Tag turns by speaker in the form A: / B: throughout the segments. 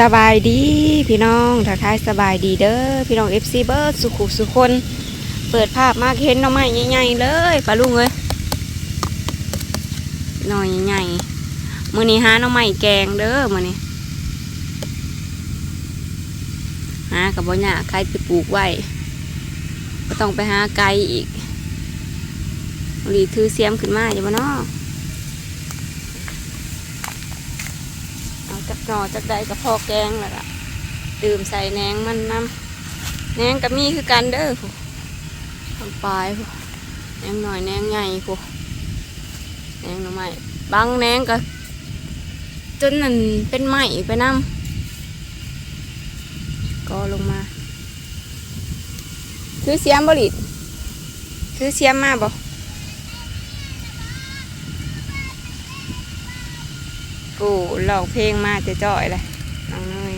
A: สบายดีพี่น้องทักทายสบายดีเด้อพี่น้องเอฟซีเบิร์ดสุขุสุคน เปิดภาพมากเห็นหน้องไม้ใหญ่ๆเลยปลาลุงเอ้ยหน่อยใหญ่ๆมือนี้หาหน้องไม้แกงเด้อมือนี้หากับบ่หยาใครไปปลูกไว้ก็ต้องไปหาไกลอีกหลีถือเสียมขึ้นมาอย่ามาเนาะ เอาจักหน่อจักใดกับพอแกงแล้วล่ะดื่มใส่แหนงมันน้ำแหนงกับมีคือกันเด้อผู้ทำปลายผู้แหนงหน่อยแหนงใหญ่ผู้แหนงหน่อไม้บางแหนงก็จนนั่นเป็นไหมไปน้ำก็ลงมาซื้อเสียมบริดซื้อเสียมมาบ่ กูลองเพลงมาจะจ่อยเลยน้องเนย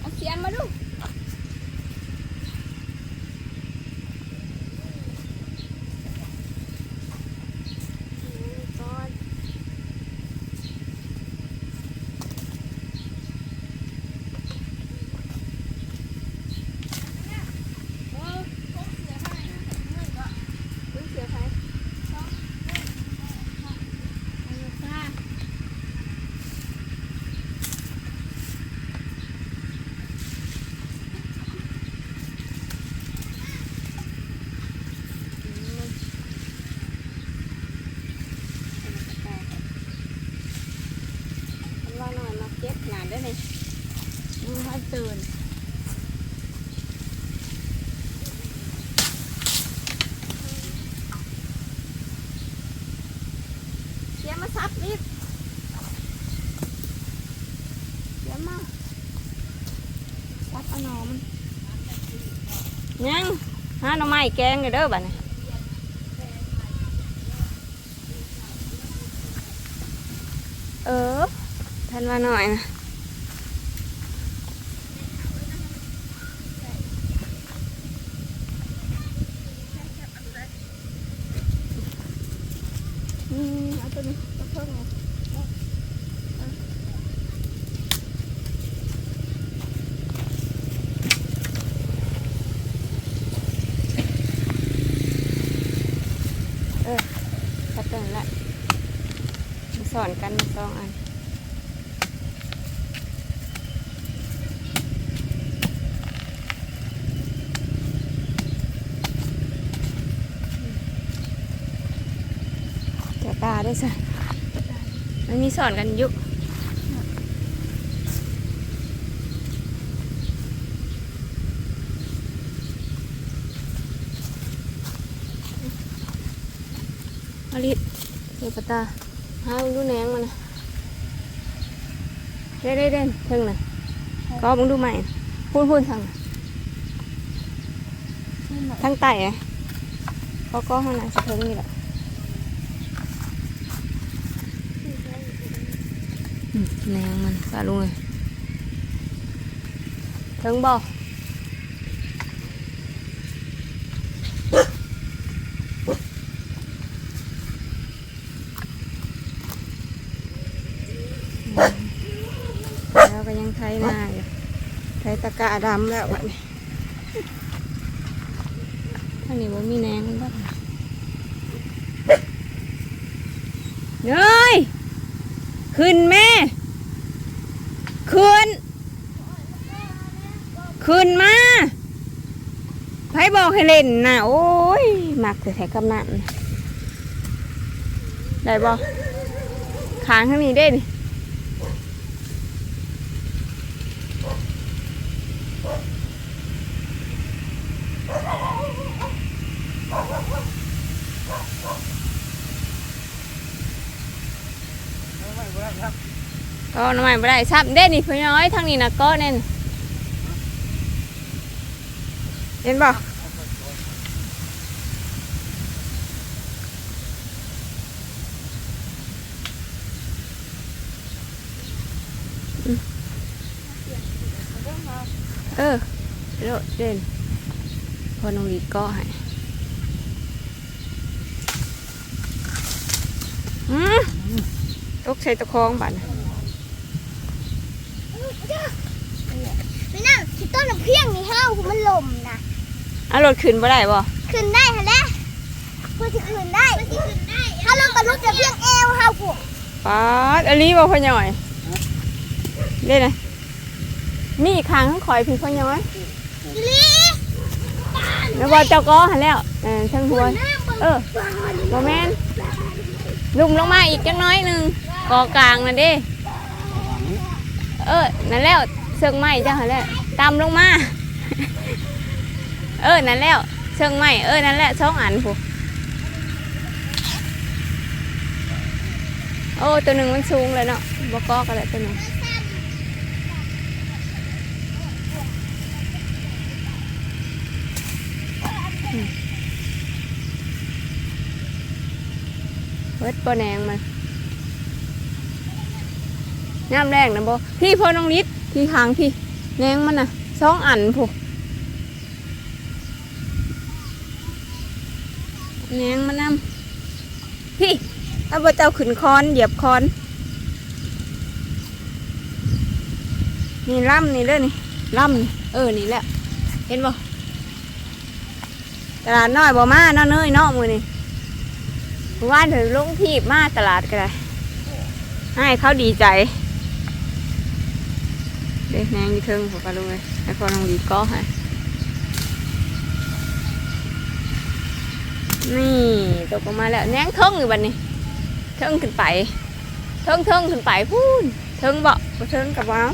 A: เอาเสียมมาดู ก่อนว่าหน่อยมาเก็บงานได้เลยื่นเสียมาซับนิดเสียมาซับเอาหนอมันยังหาหน่อไม้แกงเลยเด้อบ้านี้เออท่านว่าหน่อยนะอื เอาตัวนี้เอาเพิ่มเออตัดแต่งละสอนกันสองอัน เจ้าตาด้วยสิมันมีสอนกันยุอาลิเจ้าตาหาดูแนงมันนะเด้เด้เด่นเพิ่งนะก็มึงดูใหม่พูดพูดทางน่ะทางใต้อะก็ก็ห้องน้ำสะเทิงนี่แหละ อืม แนงมันปลาลุงเลยถึงบ่อแล้วก็ยังไทยหน้าอยู่ไทยตะกร้าดำแล้วบัดนี้ท่านี้ว่ามีแนงบ้างเนย ขึ้นแม่ขึ้น ขึ้นมาไผบอกให้เล่นนะโอ้ยมักแต่แถกำนันได้บอกขางข้างนี้ได้ดิ ก็น้ำมันไม่ได้ซับเด่นนี่พี่น้อยทางนี้นะก็เน่นเห็นบ่เออโดดเด่นพอน้องลีก็ให้อืมตกใส่ตะคองบั
B: ตร คิดต้นน้ำเพียงนี่ห้าวมันลมนะ
A: อะรถขึ้นบ่ได้บ่
B: ขึ้นได้ฮะแหละเพื่อที่ขึ้นได้ถ้าลงกับรถจะเพียงเอวห้าวกู
A: ป๊าดอันนี้บ่พ่อหน่อยเล่นนะมีอีกครั้งข่อยพี่พ่อหน่อย
B: อีหลี
A: แล้วบ่เจ้าก็หันแล้วเออทั้งหัว
B: หน้าเบิ่ง
A: เออบ่แม่นลุมลงมาอีกจังน้อยหนึงกอกลางนั่นเด้เออนั่นแล้วเชิงไม้จ้าหันแล้ว ตามลงมา เออ นั่นแล้วเชิงไม้เออ นั่นแหละสองอันผู้โอ้ ตัวหนึ่งมันสูงเลยเนาะบกอกันแหละตัวหนึ่งเวิดปอแนงมันน้ำแรงนะโบพี่พอน้องลิศพี่หางพี่ แนงมันน่ะสองอันผู้แนงมันนำพี่ถ้าบ่เจ้าขึ้นคอนเหยียบคอนนี่ล่ำนี่เด้อนี่ล่ำนี่เออนี่แหละเห็นบ่ตลาดน้อยบ่มาเนาะเนยเนาะมือนี่เมื่อวานถึงลงทีบมาตลาดก็ได้ให้เขาดีใจ เด็กแนงอยี่เทิงผมก็รู้เลยให้พอลองดีก็ให้นี่ตกออกมาแล้วแนงเทิงอยู่บัดนี้เทิงขึ้นไปเทิงเทิงขึ้นไปพูนเทิงบ่บ่เทิงกับว้าว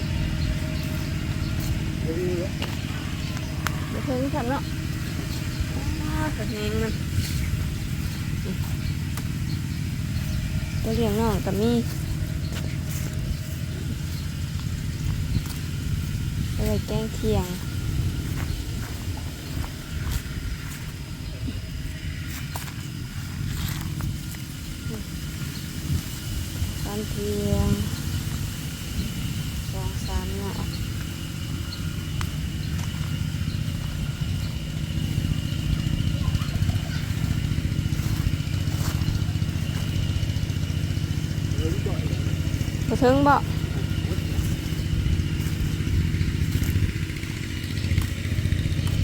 A: บ่ถึงทำเนาะอ้าวกระแหงมันตัวเลี้ยงน้องก็มี อะไรแกงเคียงตอนเที่ยงสองสามเนาะบ่ถึงบ่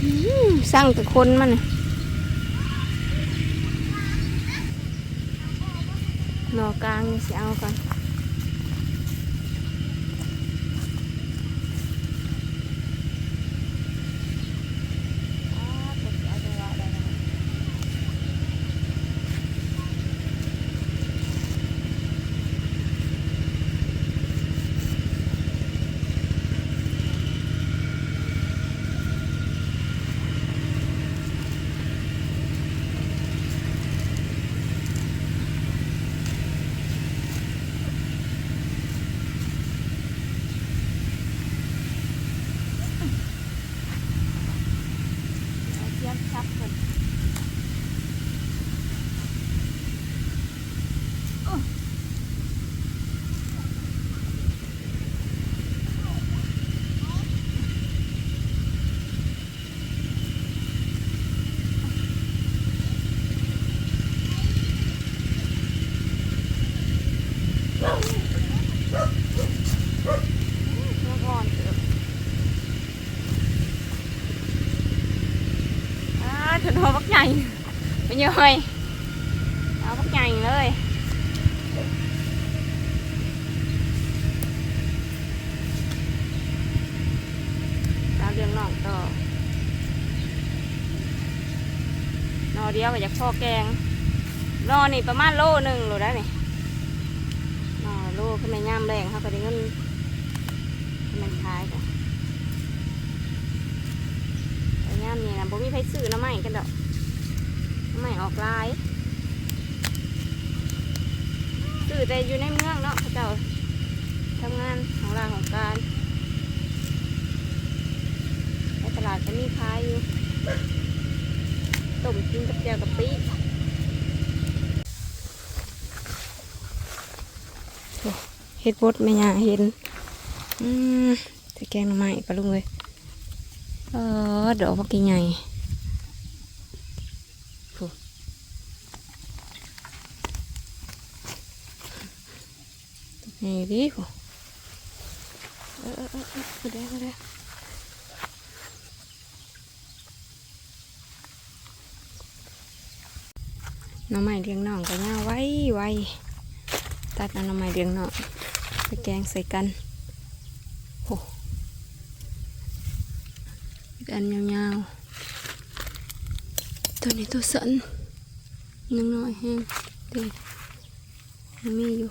A: อื้อ สร้างแต่คนมันน่ะหนอกลางนี่สิเอาก่อนอ้าวก็สิเอาจังหวะได้แล้วเอาเทียมชับก่อนเมื่อก่อนเถอะ อ่า ถึงโทรบักใหญ่ไปเยอะเลยเอาบักใหญ่เลยเอาเรื่องน้องต่อนอเดียวก็อยากพ่อแกงนอนี่ประมาณโลหนึ่งโลได้นี่นอโลขึ้นในย่ามแรงเขาก็ได้เงินมันขายกัน แต่ ย่ามนี่นะบ่มีไผซื้อน้ำใหม่กันดอกน้ำใหม่ออกลายซื้อแต่อยู่ในเมืองเนาะเขจ้าทำงานของรางของการในตลาดก็มีขายอยู่ต้มกินกับแจ่วกับปีเฮ็ดบดไม่ยาเห็นอืมแต่แกงหน่อไม้ปะลุงเลย เออดอกบักใหญ่ผู้นี่ดิผู้เออเออเออเออมาได้มาได้หน้องใหม่เลี้ยงน้องก็ย่าไว้ไว้ตัดเอาหน้องใหม่เลี้ยงน้องไปแกงใส่กันโอ้ อีกอันยาวๆตัวนี้ตัวสันยังน้อยแห้งเด็ยังมีอยู่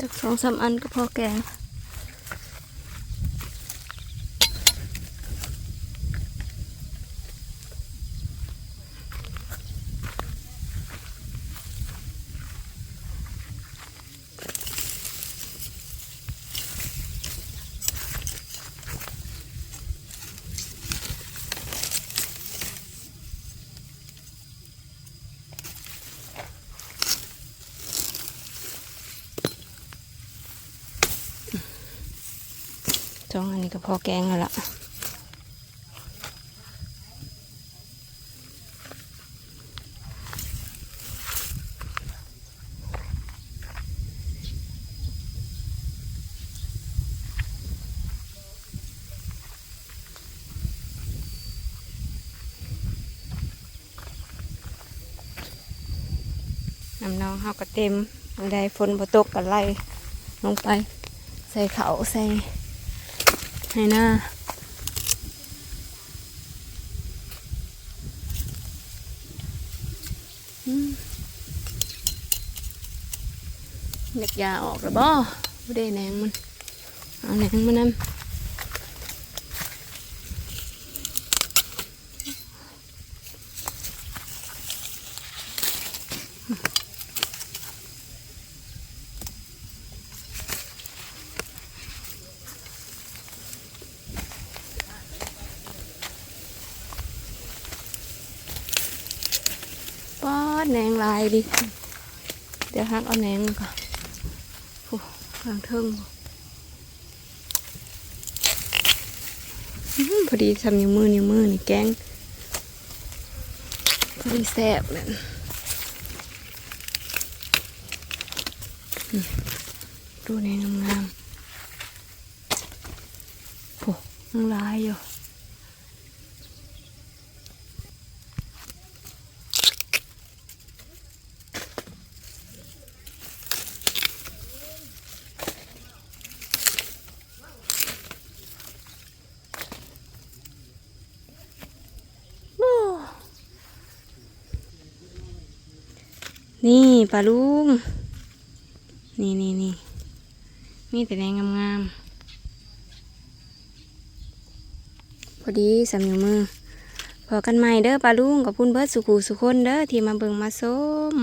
A: จาก สองสามอันก็พอแกง องอันนี้ก็พอแกงแล้วล่ะน้ำน้องเฮาก็เต็มเมื่อใดฝนบ่ตกก็ไล่ลงไป ใส่เขาใส่ ให้หน้าอืมอยากยาออกแล้วบ่ไม่ได้แหนงมัน เอาแหนงมันนำ แหนงลายดิ เดี๋ยวฮักเอาแหนงก่อนโอ้ทางเทิงพอดีทำนิ้วมือนิ้วมือนี่แกงพอดีแซ่บเลยดูในงามๆโอ้ยังลายอยู่ โอ้ นี่ปลาลุง นี่นี่นี่มีแต่แดงงามๆ พอดีสำนิ้วมือ พอกันใหม่เด้อปลาลุงกับพุ่นเบิร์ดสุขูสุคนเด้อที่มาเบิ่งมาส้ม